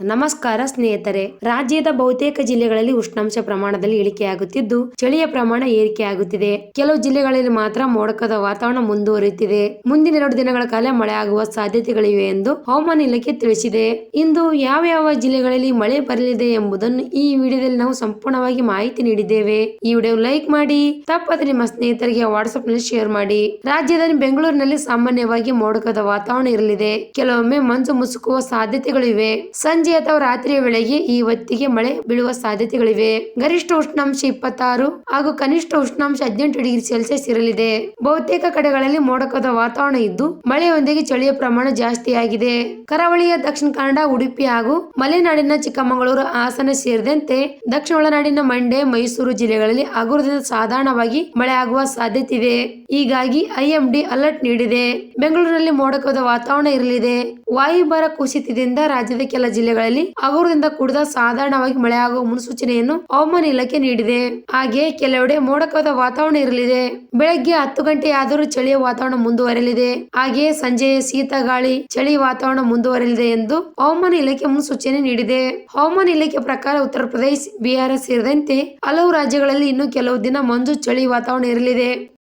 ನಮಸ್ಕಾರ ಸ್ನೇಹಿತರೆ. ರಾಜ್ಯದ ಬಹುತೇಕ ಜಿಲ್ಲೆಗಳಲ್ಲಿ ಉಷ್ಣಾಂಶ ಪ್ರಮಾಣದಲ್ಲಿ ಇಳಿಕೆಯಾಗುತ್ತಿದ್ದು, ಚಳಿಯ ಪ್ರಮಾಣ ಏರಿಕೆಯಾಗುತ್ತಿದೆ. ಕೆಲವು ಜಿಲ್ಲೆಗಳಲ್ಲಿ ಮಾತ್ರ ಮೋಡಕದ ವಾತಾವರಣ ಮುಂದುವರಿಯುತ್ತಿದೆ. ಮುಂದಿನ ಎರಡು ದಿನಗಳ ಕಾಲ ಮಳೆ ಆಗುವ ಸಾಧ್ಯತೆಗಳಿವೆ ಎಂದು ಹವಾಮಾನ ಇಲಾಖೆ ತಿಳಿಸಿದೆ. ಇಂದು ಯಾವ ಯಾವ ಜಿಲ್ಲೆಗಳಲ್ಲಿ ಮಳೆ ಬರಲಿದೆ ಎಂಬುದನ್ನು ಈ ವಿಡಿಯೋದಲ್ಲಿ ನಾವು ಸಂಪೂರ್ಣವಾಗಿ ಮಾಹಿತಿ ನೀಡಿದ್ದೇವೆ. ಈ ವಿಡಿಯೋ ಲೈಕ್ ಮಾಡಿ ತಪ್ಪದೆ ನಿಮ್ಮ ಸ್ನೇಹಿತರಿಗೆ ವಾಟ್ಸ್ಆಪ್ನಲ್ಲಿ ಶೇರ್ ಮಾಡಿ. ರಾಜ್ಯದಲ್ಲಿ ಬೆಂಗಳೂರಿನಲ್ಲಿ ಸಾಮಾನ್ಯವಾಗಿ ಮೋಡಕದ ವಾತಾವರಣ ಇರಲಿದೆ. ಕೆಲವೊಮ್ಮೆ ಮಂಜು ಮುಸುಕುವ ಸಾಧ್ಯತೆಗಳಿವೆ. ಸಂಜೆ ಅಥವಾ ರಾತ್ರಿಯ ವೇಳೆಗೆ ಈ ಹೊತ್ತಿಗೆ ಮಳೆ ಬೀಳುವ ಸಾಧ್ಯತೆಗಳಿವೆ. ಗರಿಷ್ಠ ಉಷ್ಣಾಂಶ ಇಪ್ಪತ್ತಾರು ಹಾಗೂ ಕನಿಷ್ಠ ಉಷ್ಣಾಂಶ ಹದಿನೆಂಟು ಡಿಗ್ರಿ ಸೆಲ್ಸಿಯಸ್ ಇರಲಿದೆ. ಬಹುತೇಕ ಕಡೆಗಳಲ್ಲಿ ಮೋಡಕದ ವಾತಾವರಣ ಇದ್ದು, ಮಳೆಯೊಂದಿಗೆ ಚಳಿಯ ಪ್ರಮಾಣ ಜಾಸ್ತಿಯಾಗಿದೆ ಕರಾವಳಿಯ ದಕ್ಷಿಣ ಕನ್ನಡ, ಉಡುಪಿ ಹಾಗೂ ಮಲೆನಾಡಿನ ಚಿಕ್ಕಮಗಳೂರು, ಹಾಸನ ಸೇರಿದಂತೆ ದಕ್ಷಿಣ ಒಳನಾಡಿನ ಮಂಡ್ಯ, ಮೈಸೂರು ಜಿಲ್ಲೆಗಳಲ್ಲಿ ಹಗುರದಿಂದ ಸಾಧಾರಣವಾಗಿ ಮಳೆ ಆಗುವ ಸಾಧ್ಯತೆ ಇದೆ ಹೀಗಾಗಿ ಐಎಂಡಿ ಅಲರ್ಟ್ ನೀಡಿದೆ. ಬೆಂಗಳೂರಿನಲ್ಲಿ ಮೋಡಕದ ವಾತಾವರಣ ಇರಲಿದೆ. ವಾಯುಭಾರ ಕುಸಿತದಿಂದ ರಾಜ್ಯದ ಕೆಲ ಜಿಲ್ಲೆಗಳಲ್ಲಿ ಹಗುರದಿಂದ ಕೂಡಿದ ಸಾಧಾರಣವಾಗಿ ಮಳೆಯಾಗುವ ಮುನ್ಸೂಚನೆಯನ್ನು ಹವಾಮಾನ ಇಲಾಖೆ ನೀಡಿದೆ. ಹಾಗೆ ಕೆಲವೆಡೆ ಮೋಡಕವಾದ ವಾತಾವರಣ ಇರಲಿದೆ. ಬೆಳಗ್ಗೆ ಹತ್ತು ಗಂಟೆಯಾದರೂ ಚಳಿಯ ವಾತಾವರಣ ಮುಂದುವರೆಯಲಿದೆ. ಹಾಗೆ ಸಂಜೆ ಶೀತ, ಗಾಳಿ, ಚಳಿ ವಾತಾವರಣ ಮುಂದುವರೆಯಲಿದೆ ಎಂದು ಹವಾಮಾನ ಇಲಾಖೆ ಮುನ್ಸೂಚನೆ ನೀಡಿದೆ. ಹವಾಮಾನ ಇಲಾಖೆ ಪ್ರಕಾರ ಉತ್ತರ ಪ್ರದೇಶ, ಬಿಹಾರ ಸೇರಿದಂತೆ ಹಲವು ರಾಜ್ಯಗಳಲ್ಲಿ ಇನ್ನು ಕೆಲವು ದಿನ ಮಂಜು ಚಳಿ ವಾತಾವರಣ ಇರಲಿದೆ.